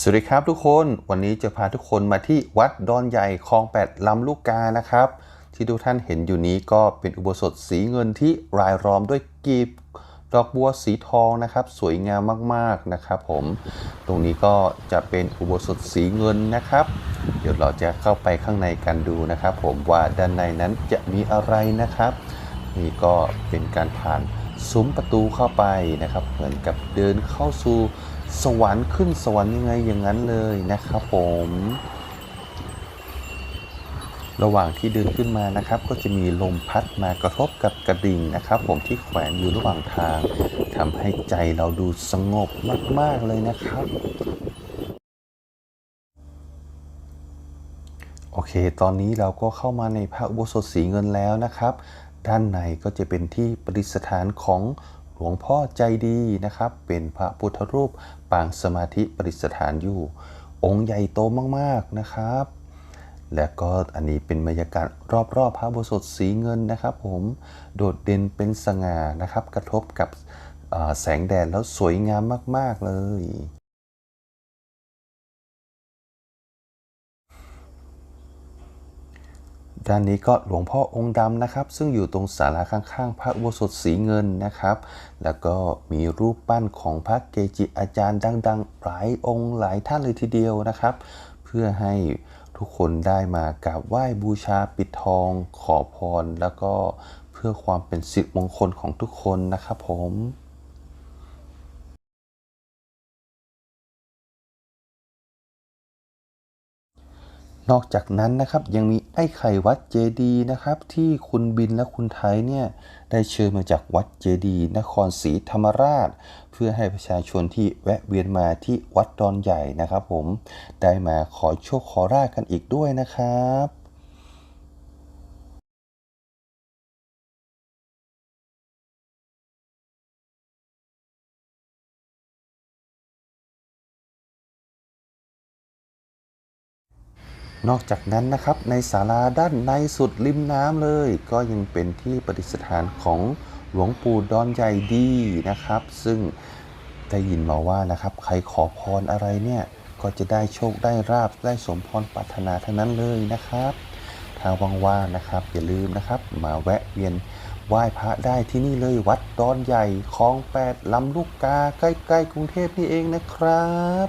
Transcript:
สวัสดีครับทุกคนวันนี้จะพาทุกคนมาที่วัดดอนใหญ่คลองแปดลำลูกกานะครับ ที่ทุกท่านเห็นอยู่นี้ก็เป็นอุโบสถสีเงินที่รายล้อมด้วยกีบดอกบัวสีทองนะครับ สวยงามมากๆนะครับผมตรงนี้ก็จะเป็นอุโบสถสีเงินนะครับ เดี๋ยวเราจะเข้าไปข้างในกันดูนะครับ ผมว่าด้านในนั้นจะมีอะไรนะครับ นี่ก็เป็นการผ่านซุ้มประตูเข้าไปนะครับ เหมือนกับเดินเข้าสู่ สวรรค์ขึ้นสวรรค์ยังไงอย่างนั้นเลยนะครับผม ระหว่างที่เดินขึ้นมานะครับ ก็จะมีลมพัดมากระทบกับกระดิ่งนะครับ ผมที่แขวนอยู่ระหว่างทางทำให้ใจเราดูสงบมาก ๆ เลยนะครับโอเค ตอนนี้เราก็เข้ามาในพระอุโบสถสีเงินแล้วนะครับ ด้านในก็จะเป็นที่ประดิษฐานของ หลวงพ่อใจดีนะครับ เป็นพระพุทธรูปปางสมาธิปริสถานอยู่ องค์ใหญ่โตมากๆนะครับ และก็อันนี้เป็นบรรยากาศรอบๆพระโบสถสีเงินนะครับ ผมโดดเด่นเป็นสง่านะครับ กระทบกับแสงแดดแล้วสวยงามมาก ๆเลย ด้านนี้ก็หลวงพ่อองค์ดำนะครับ ซึ่งอยู่ตรงศาลาข้างๆ พระอุโบสถสีเงินนะครับ แล้วก็มีรูปปั้นของพระเกจิอาจารย์ดังๆ หลายองค์หลายท่านเลยทีเดียวนะครับ เพื่อให้ทุกคนได้มากราบไหว้บูชาปิดทอง ขอพร แล้วก็เพื่อความเป็นสิริมงคลของทุกคนนะครับผม นอกจากนั้นนะครับยังมีไอ้ไข่วัดเจดีย์นะครับ ที่คุณบินและคุณไทยเนี่ยได้เชิญมาจากวัดเจดีย์นครศรีธรรมราช เพื่อให้ประชาชนที่แวะเวียนมาที่วัดดอนใหญ่นะครับ ผมได้มาขอโชคขอราชกันอีกด้วยนะครับ นอกจากนั้นนะครับในศาลาด้านในสุดริมน้ำเลย ก็ยังเป็นที่ประดิษฐานของหลวงปู่ดอนใหญ่ดีนะครับ ซึ่งได้ยินมาว่านะครับ ใครขอพรอะไรเนี่ยก็จะได้โชคได้ราบได้สมพรปรารถนาทั้งนั้นเลยนะครับถ้าว่างๆนะครับ อย่าลืมนะครับ มาแวะเวียนไหว้พระได้ที่นี่เลยวัดดอนใหญ่คลองแปดลำลูกกาใกล้ๆกรุงเทพนี่เองนะครับ